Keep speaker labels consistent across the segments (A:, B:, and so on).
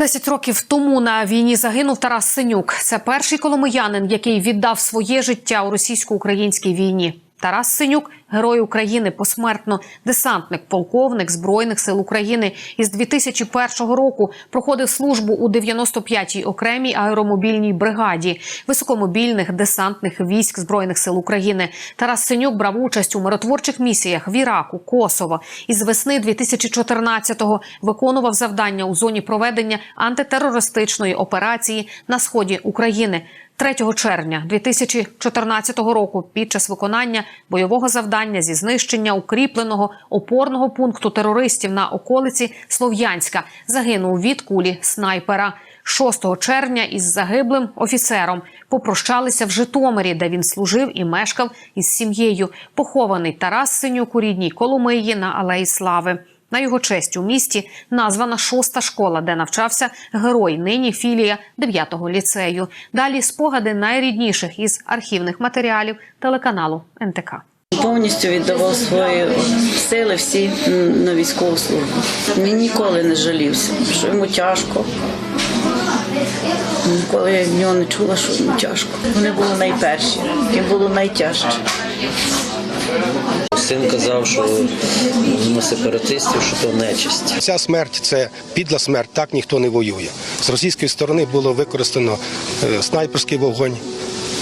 A: Десять років тому на війні загинув Тарас Синюк. Це перший коломиянин, який віддав своє життя у російсько-українській війні. Тарас Синюк герой України посмертно, десантник, полковник збройних сил України. Із 2001 року проходив службу у 95-й окремій аеромобільній бригаді високомобільних десантних військ збройних сил України. Тарас Синюк брав участь у миротворчих місіях в Іраку, Косово. Із весни 2014-го виконував завдання у зоні проведення антитерористичної операції на сході України. 3 червня 2014 року під час виконання бойового завдання зі знищення укріпленого опорного пункту терористів на околиці Слов'янська загинув від кулі снайпера. 6 червня із загиблим офіцером попрощалися в Житомирі, де він служив і мешкав із сім'єю. Похований Тарас Синюк у рідній Коломиї на Алеї Слави. На його честь у місті названа шоста школа, де навчався герой. Нині філія 9-го ліцею. Далі спогади найрідніших із архівних матеріалів телеканалу НТК.
B: Повністю віддавав свої сили всі на військову службу. Він ніколи не жалівся, що йому тяжко. Ніколи я від нього не чула, що йому тяжко. Вони були найперші, їм було найтяжче.
C: Син казав, що на сепаратистів, що то нечисть.
D: Ця смерть це підла смерть, так ніхто не воює. З російської сторони було використано е, снайперський вогонь,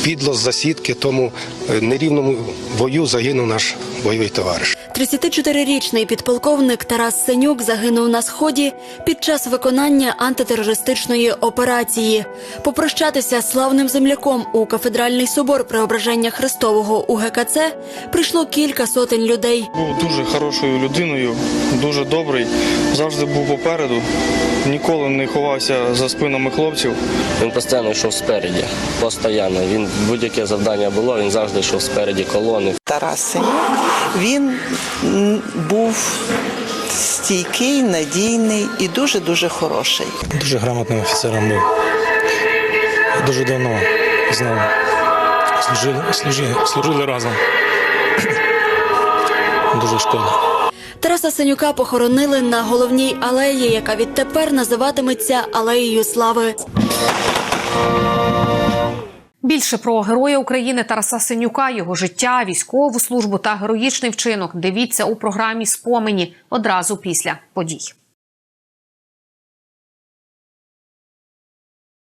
D: підло з засідки, тому е, нерівному бою загинув наш бойовий товариш.
E: 34-річний підполковник Тарас Сенюк загинув на сході під час виконання антитерористичної операції. Попрощатися з славним земляком у кафедральний собор Преображення Христового у ГКЦ прийшло кілька сотень людей.
F: Був дуже хорошою людиною, дуже добрий, завжди був попереду, ніколи не ховався за спинами хлопців.
C: Він постійно йшов спереді, постійно. Він будь-яке завдання було, він завжди йшов спереді колони.
G: Тарас Синюк, він був стійкий, надійний і дуже-дуже хороший.
H: Дуже грамотним офіцером був. Дуже давно з ним служили, служили, служили разом. Дуже шкода.
E: Тараса Сенюка похоронили на головній алеї, яка відтепер називатиметься Алеєю Слави.
A: Більше про героя України Тараса Синюка, його життя, військову службу та героїчний вчинок. Дивіться у програмі Спомені одразу після подій.